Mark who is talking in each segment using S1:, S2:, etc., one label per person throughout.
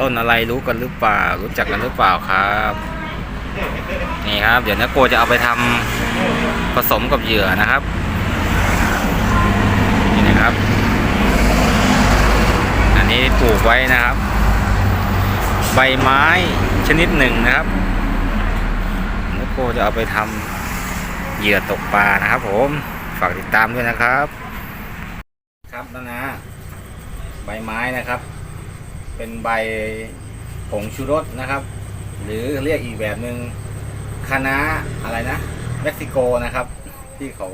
S1: ต้นอะไรรู้กันหรือเปล่า รู้จักกันหรือเปล่าครับ นี่ครับ เดี๋ยวนักโกจะเอาไปทำผสมกับเหยื่อนะครับ นี่นะครับ อันนี้ปลูกไว้นะครับ ใบไม้ชนิดหนึ่งนะครับนักโกจะเอาไปทำเหยื่อตกปลานะครับ ผมฝากติดตามด้วยนะครับ ครับนะนะ ใบไม้นะครับ เป็นใบผงชูรสนะครับ หรือเรียกอีกแบบหนึ่งคณะอะไรนะเม็กซิโกนะครับ ที่เขา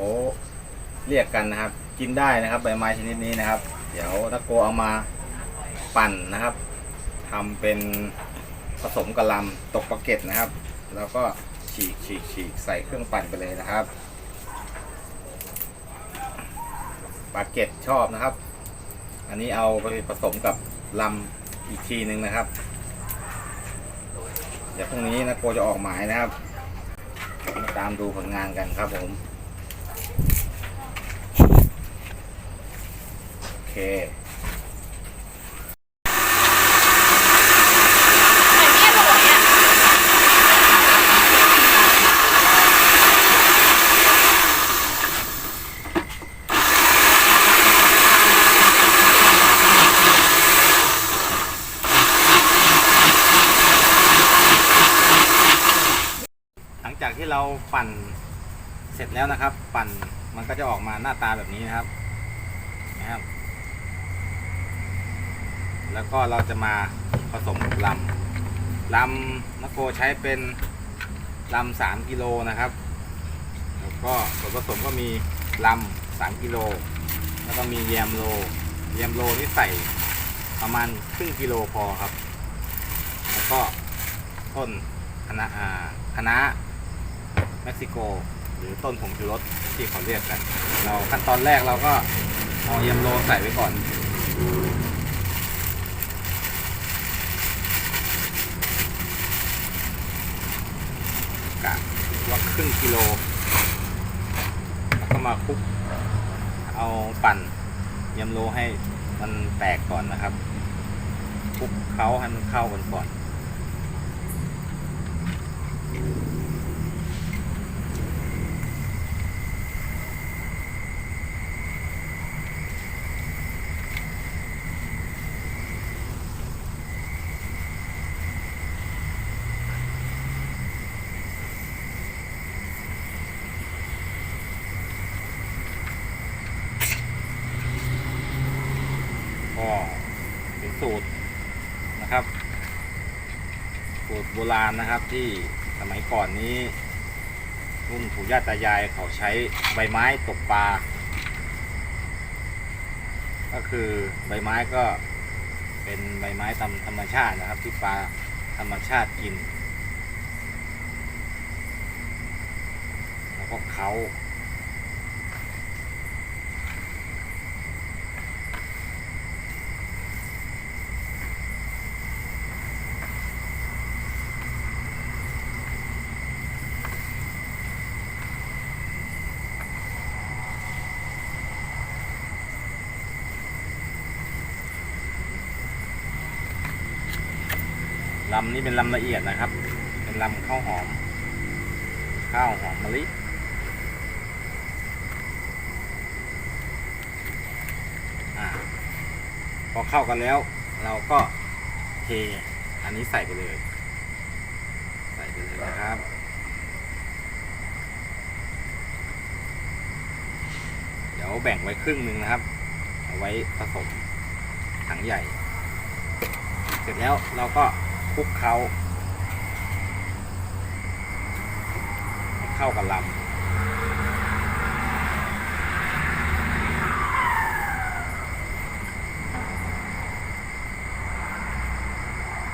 S1: เรียกกันนะครับ กินได้นะครับ ใบไม้ชนิดนี้นะครับ เดี๋ยวตะโกเอามาปั่นนะครับทำเป็นผสมกะหลำตกปลาเก็ตนะครับ แล้วก็ฉีกฉีกฉีกใส่เครื่องปั่นไปเลยนะครับปลาเก็ตชอบนะครับ อันนี้เอาไปผสมกับลำอีกทีหนึ่งนะครับ เดี๋ยวพรุ่งนี้นะโกจะออกหมายนะครับ มาตามดูผลงานกันครับผม โอเค
S2: ไหนเมียบอกเนี่ย
S1: หลังจากที่ เราปั่นเสร็จแล้วนะครับ ปั่นมันก็จะออกมาหน้าตาแบบนี้นะครับนะครับ แล้วก็เราจะมาผสมกับลำลำนักโกใช้เป็นลำสามกิโลนะครับ แล้วก็ส่วนผสมก็มีลำสามกิโลแล้วก็มีแยมโลแยมโลนี่ใส่ประมาณครึ่งกิโลพอครับ แล้วก็ต้นคณะคณะ ม็กซิโก หรือต้นผงชูรสที่เขาเรียกกันเราขั้นตอนแรกเราก็เอาแยมโลใส่ไว้ก่อน กะว่าครึ่งกิโลแล้วก็มาคลุก เอาปั่นเยำโลให้มันแตกก่อนนะครับคลุกเคล้าให้มันเข้ากันก่อน ก็เป็น สูตรนะครับ สูตรโบราณนะครับที่สมัยก่อนนี้รุ่นปู่ย่าตายายเขาใช้ใบไม้ตกปลา ก็คือใบไม้ก็เป็นใบไม้ตามธรรมชาตินะครับ ที่ปลาธรรมชาติกิน แล้วก็เขา ลำนี้เป็นลำละเอียดนะครับ เป็นลำข้าวหอม ข้าวหอมมะลิอาพอเข้ากันแล้ว เราก็เทอันนี้ใส่ไปเลย ใส่ไปเลยนะครับเดี๋ยวแบ่งไว้ครึ่งหนึ่งนะครับ เอาไว้ผสมถังใหญ่ เสร็จแล้วเราก็ คลุกเคล้าให้เข้ากับลำ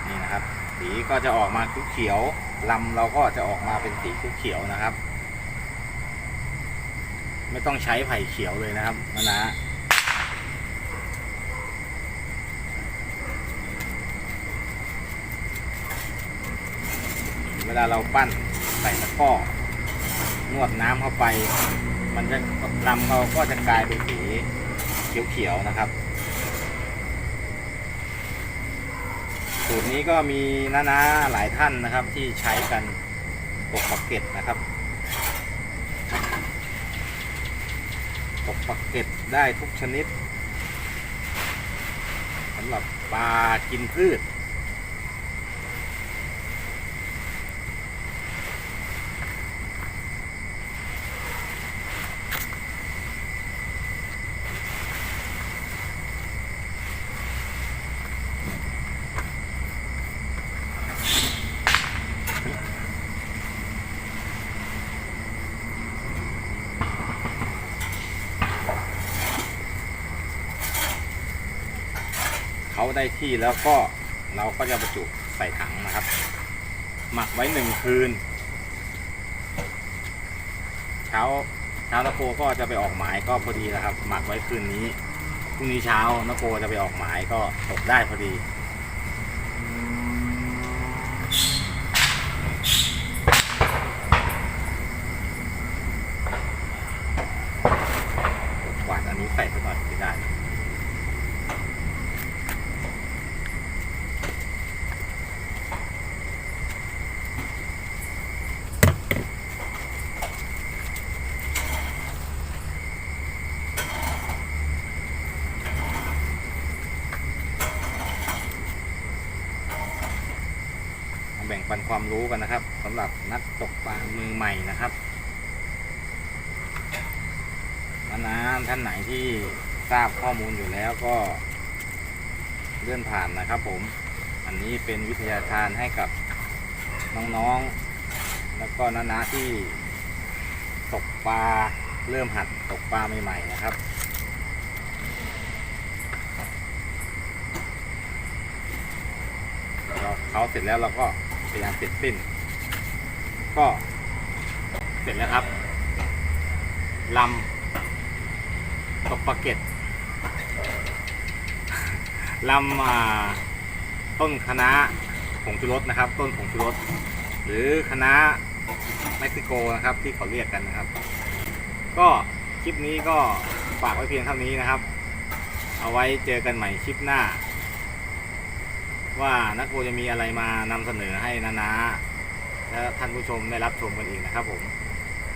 S1: นี่นะครับ สีก็จะออกมาเขียวลำเราก็จะออกมาเป็นสีเขียวนะครับ ไม่ต้องใช้ไผ่เขียวเลยนะครับนะนะ เวลาเราปั้นใส่ตะกร้อนวดน้ำเข้าไป มันจะลำเราก็จะกลายเป็นสีเขียวๆนะครับสสูตรนี้ก็มีน้าๆหลายท่านนะครับที่ใช้กันตกปักเก็ตนะครับตกปักเก็ตได้ทุกชนิดสำหรับปลากินพืช เขาได้ที่แล้วก็เราก็จะบรรจุใส่ถังนะครับ หมักไว้หนึ่งคืน เช้าเช้านาโกก็จะไปออกหมายก็พอดีนะครับ หมักไว้คืนนี้พรุ่งนี้เช้านาโกจะไปออกหมายก็ตกได้พอดี กวาดอันนี้ใส่สักหน่อยไม่ได้ มาแบ่ง ปันความรู้กันนะครับสำหรับนักตกปลามือใหม่นะครับนานาท่านไหนที่ทราบข้อมูลอยู่แล้วก็เลื่อนผ่านนะครับผม อันนี้เป็นวิทยาทานให้กับน้องๆ แล้วก็นานาที่ตกปลาเริ่มหัดตกปลาใหม่ๆนะครับ เราเขาเสร็จแล้วเราก็ พยายามเสร็จสิ้น ก็เสร็จแล้วครับลำตกปลาเก็ตลำต้นคณะผงชูรสนะครับ ต้นผงชูรสหรือคณะเม็กซิโกนะครับที่เขาเรียกกันนะครับ ก็คลิปนี้ก็ฝากไว้เพียงเท่านี้นะครับ เอาไว้เจอกันใหม่คลิปหน้า ว่านักโกจะมีอะไรมานำเสนอให้นานาและท่านผู้ชมได้รับชมกันอีกนะครับ ผม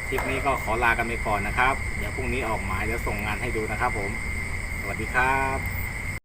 S1: คลิปนี้ก็ขอลากันไปก่อนนะครับ เดี๋ยวพรุ่งนี้ออกหมายเดี๋ยวส่งงานให้ดูนะครับ ผม สวัสดีครับ